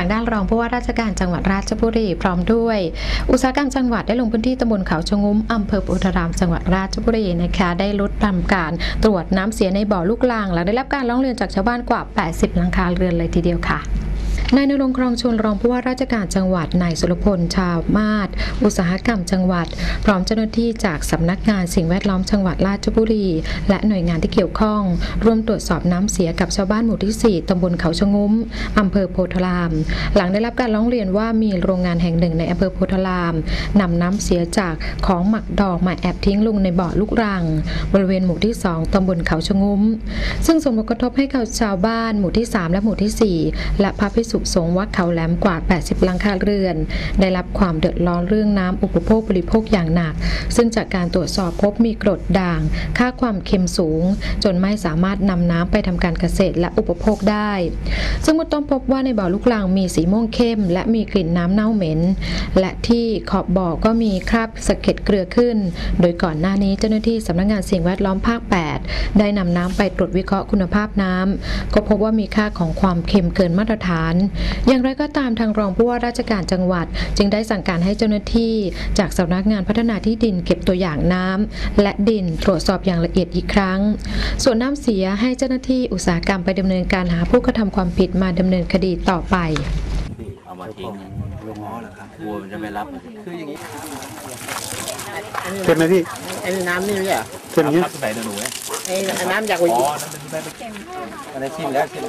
างด้านรองผู้ว่าราชการจังหวัดราชบุรีพร้อมด้วย อุตสาหกรรมจังหวัดได้ลงพื้นที่ตำบลเขาชงุ้มอำเภอโพธารามจังหวัดราชบุรีนะคะได้ลดทำการตรวจน้ำเสียในบ่อลูกลางหลังได้รับการร้องเรียนจากชาวบ้านกว่า 80 หลังคาเรือนเลยทีเดียวค่ะ นายนรงครองชนรองผู้ว่าราชการจังหวัดนายสุรพลชาวมาศอุตสาหกรรมจังหวัด พร้อมเจ้าหน้าที่จากสำนักงานสิ่งแวดล้อมจังหวัดราชบุรี และหน่วยงานที่เกี่ยวข้องร่วมตรวจสอบน้ำเสียกับชาวบ้านหมู่ที่ 4ตำบลเขาชงุ้มอำเภอโพธาราม หลังได้รับการร้องเรียนว่ามีโรงงานแห่งหนึ่งในอำเภอโพธารามนำน้ำเสียจากของหมักดอกมาแอบทิ้งลงในบ่อลูกรัง บริเวณหมู่ที่ 2ตำบลเขาชงุ้ม ซึ่งส่งผลกระทบให้กับชาวบ้านหมู่ที่ 3 และหมู่ทีสี่4 และพระภิกษุสงฆ์วัดเขาแหลมกว่า 80 หลังคาเรือน ได้รับความเดือดร้อนเรื่องน้ำอุปโภคบริโภคอย่างหนัก ซึ่งจากการตรวจสอบพบมีกรดด่าง ค่าความเค็มสูง จนไม่สามารถนำน้ำไปทำการเกษตรและอุปโภคได้ ซึ่งมื่อต้นพบว่าในบ่อลูกลังมีสีม่วงเข้ม และมีกลิ่นน้ำเน่าเหม็น และที่ขอบบ่อก็มีคราบสะเก็ดเกลือขึ้น โดยก่อนหน้านี้เจ้าหน้าที่สำนักงานสิ่งแวดล้อมภาค 8 ได้นำน้ำไปตรวจวิเคราะห์คุณภาพน้ำก็พบว่ามีค่าของความเค็มเกินมาตรฐานอย่างไรก็ตามทางรองผู้ว่าราชการจังหวัด จึงได้สั่งการให้เจ้าหน้าที่ จากสำนักงานพัฒนาที่ดินเก็บตัวอย่างน้ำและดินตรวจสอบอย่างละเอียดอีกครั้ง ส่วนน้ำเสียให้เจ้าหน้าที่อุตสาหกรรมไปดำเนินการหาผู้กระทำความผิดมาดำเนินคดีต่อไปเอามาทิ้งลงอ๋อเหรอครับวัวมันจะไม่รับคืออย่างนี้เค็มไหมพี่ไอ้น้ำนี่ไม่ใช่เหรอเค็มอย่างนี้รับใส่หนูเนี่ยไอ้น้ำจากวิอ๋ญอนั่นเป็นแบบอันนี้ชิมแล้วชิม